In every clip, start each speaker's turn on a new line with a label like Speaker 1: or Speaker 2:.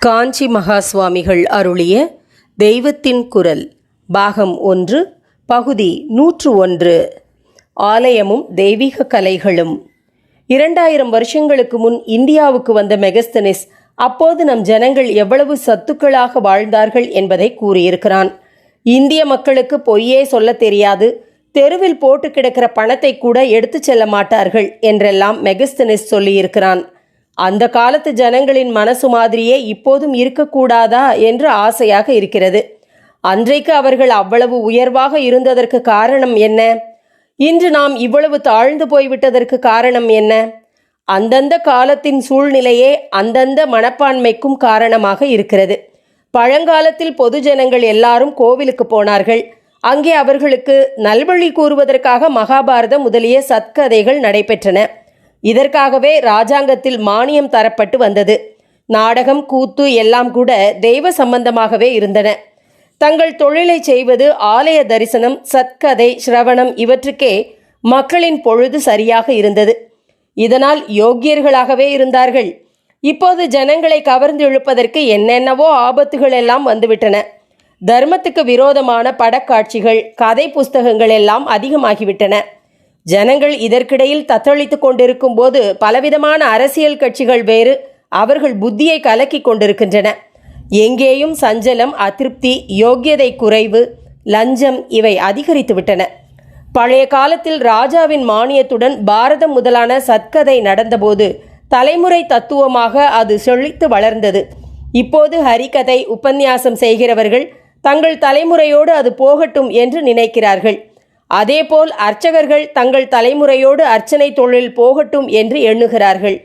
Speaker 1: காஞ்சி மகா சுவாமிகள் அருளிய தெய்வத்தின் குரல் பாகம் ஒன்று பகுதி நூற்று ஒன்று. ஆலயமும் தெய்வீக கலைகளும். இரண்டாயிரம் வருஷங்களுக்கு முன் இந்தியாவுக்கு வந்த மெகஸ்தனிஸ் அப்போது நம் ஜனங்கள் எவ்வளவு சத்துக்களாக வாழ்ந்தார்கள் என்பதை கூறியிருக்கிறான். இந்திய மக்களுக்கு பொய்யே சொல்ல தெரியாது. தெருவில் போட்டு கிடக்கிற பணத்தை கூட எடுத்துச் செல்ல மாட்டார்கள் என்றெல்லாம் மெகஸ்தனிஸ் சொல்லியிருக்கிறான். அந்த காலத்து ஜனங்களின் மனசு மாதிரியே இப்போதும் இருக்கக்கூடாதா என்று ஆசையாக இருக்கிறது. அன்றைக்கு அவர்கள் அவ்வளவு உயர்வாக இருந்ததற்கு காரணம் என்ன? இன்று நாம் இவ்வளவு தாழ்ந்து போய்விட்டதற்கு காரணம் என்ன? அந்தந்த காலத்தின் சூழ்நிலையே அந்தந்த மனப்பான்மைக்கும் காரணமாக இருக்கிறது. பழங்காலத்தில் பொதுஜனங்கள் எல்லாரும் கோவிலுக்கு போனார்கள். அங்கே அவர்களுக்கு நல்வழி கூறுவதற்காக மகாபாரதம் முதலிய சத்கதைகள் நடைபெற்றன. இதற்காகவே ராஜாங்கத்தில் மானியம் தரப்பட்டு வந்தது. நாடகம் கூத்து எல்லாம் கூட தெய்வ சம்பந்தமாகவே இருந்தன. தங்கள் தொழிலை செய்வது ஆலய தரிசனம் சத்கதை சிரவணம் இவற்றுக்கே மக்களின் பொழுது சரியாக இருந்தது. இதனால் யோக்கியர்களாகவே இருந்தார்கள். இப்போது ஜனங்களை கவர்ந்து இழுப்பதற்கு என்னென்னவோ ஆபத்துகள் எல்லாம் வந்துவிட்டன. தர்மத்துக்கு விரோதமான படக்காட்சிகள் கதை புஸ்தகங்கள் எல்லாம் அதிகமாகிவிட்டன. ஜனங்கள் இதற்கிடையில் தத்தளித்துக் கொண்டிருக்கும் போது பலவிதமான அரசியல் கட்சிகள் வேறு அவர்கள் புத்தியை கலக்கி கொண்டிருக்கின்றன. எங்கேயும் சஞ்சலம் அதிருப்தி யோக்கியதை குறைவு லஞ்சம் இவை அதிகரித்து விட்டன பழைய காலத்தில் ராஜாவின் மானியத்துடன் பாரதம் முதலான சத்கதை நடந்தபோது தலைமுறை தத்துவமாக அது செழித்து வளர்ந்தது. இப்போது ஹரிகதை உபன்யாசம் செய்கிறவர்கள் தங்கள் தலைமுறையோடு அது போகட்டும் என்று நினைக்கிறார்கள். அதேபோல் அர்ச்சகர்கள் தங்கள் தலைமுறையோடு அர்ச்சனை தொழில் போகட்டும் என்று எண்ணுகிறார்கள்.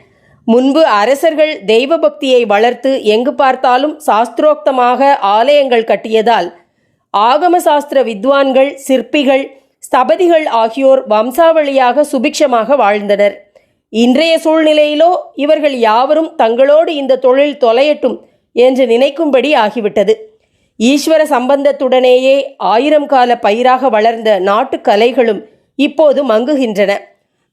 Speaker 1: முன்பு அரசர்கள் தெய்வ பக்தியை வளர்த்து எங்கு பார்த்தாலும் சாஸ்திரோக்தமாக ஆலயங்கள் கட்டியதால் ஆகம சாஸ்திர வித்வான்கள் சிற்பிகள் ஸ்தபதிகள் ஆகியோர் வம்சாவளியாக சுபிக்ஷமாக வாழ்ந்தனர். இன்றைய சூழ்நிலையிலோ இவர்கள் யாவரும் தங்களோடு இந்த தொழில் தொலையட்டும் என்று நினைக்கும்படி ஆகிவிட்டது. ஈஸ்வர சம்பந்தத்துடனேயே ஆயிரம் கால பயிராக வளர்ந்த நாட்டுக் கலைகளும் இப்போது மங்குகின்றன.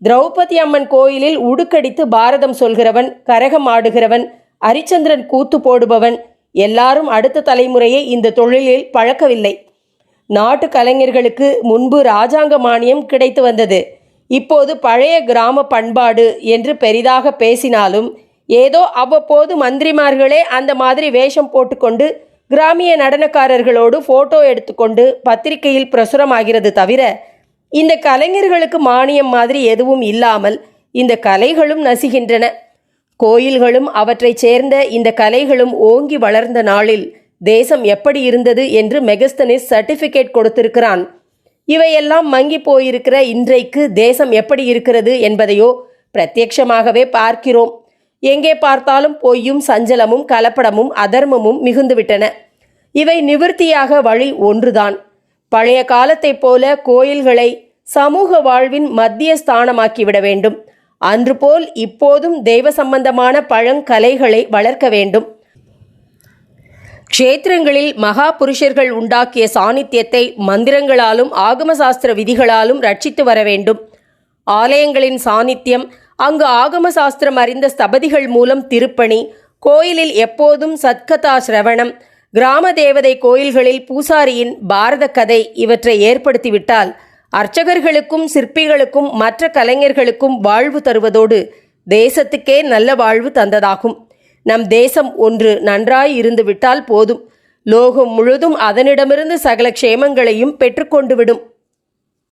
Speaker 1: திரௌபதி அம்மன் கோயிலில் உடுக்கடித்து பாரதம் சொல்கிறவன் கரகம் ஆடுகிறவன் அரிச்சந்திரன் கூத்து போடுபவன் எல்லாரும் அடுத்த தலைமுறையை இந்த தொழிலில் பழக்கவில்லை. நாட்டு கலைஞர்களுக்கு முன்பு ராஜாங்க மானியம் கிடைத்து வந்தது. இப்போது பழைய கிராம பண்பாடு என்று பெரிதாக பேசினாலும் ஏதோ அவ்வப்போது மந்திரிமார்களே அந்த மாதிரி வேஷம் போட்டுக்கொண்டு கிராமிய நடனக்காரர்களோடு ஃபோட்டோ எடுத்துக்கொண்டு பத்திரிகையில் பிரசுரமாகிறது தவிர இந்த கலைஞர்களுக்கு மானியம் மாதிரி எதுவும் இல்லாமல் இந்த கலைகளும் நசிகின்றன. கோயில்களும் அவற்றைச் சேர்ந்த இந்த கலைகளும் ஓங்கி வளர்ந்த நாளில் தேசம் எப்படி இருந்தது என்று மெகஸ்தனிஸ் சர்டிஃபிகேட் கொடுத்திருக்கிறான். இவையெல்லாம் மங்கி போயிருக்கிற இன்றைக்கு தேசம் எப்படி இருக்கிறது என்பதையோ பிரத்யட்சமாகவே பார்க்கிறோம். எங்கே பார்த்தாலும் பொய்யும் சஞ்சலமும் கலப்படமும் அதர்மமும் மிகுந்துவிட்டன. இவை நிவிர்த்தியாக வழி ஒன்றுதான். பழைய காலத்தைப் போல கோயில்களை சமூக வாழ்வின் மத்திய ஸ்தானமாக்கிவிட வேண்டும். அன்று போல் இப்போதும் தெய்வ சம்பந்தமான பழங்கலைகளை வளர்க்க வேண்டும். க்ஷேத்திரங்களில் மகா புருஷர்கள் உண்டாக்கிய சாநித்தியத்தை மந்திரங்களாலும் ஆகம சாஸ்திர விதிகளாலும் ரட்சித்து வர வேண்டும். ஆலயங்களின் சாநித்தியம் அங்கு ஆகம சாஸ்திரம் அறிந்த ஸ்தபதிகள் மூலம் திருப்பணி கோயிலில் எப்போதும் சத்கதா சிரவணம் கிராம தேவதை கோயில்களில் பூசாரியின் பாரத கதை இவற்றை ஏற்படுத்திவிட்டால் அர்ச்சகர்களுக்கும் சிற்பிகளுக்கும் மற்ற கலைஞர்களுக்கும் வாழ்வு தருவதோடு தேசத்துக்கே நல்ல வாழ்வு தந்ததாகும். நம் தேசம் ஒன்று நன்றாய் இருந்துவிட்டால் போதும். லோகம் முழுதும் அதனிடமிருந்து சகல க்ஷேமங்களையும் பெற்றுக்கொண்டு விடும்.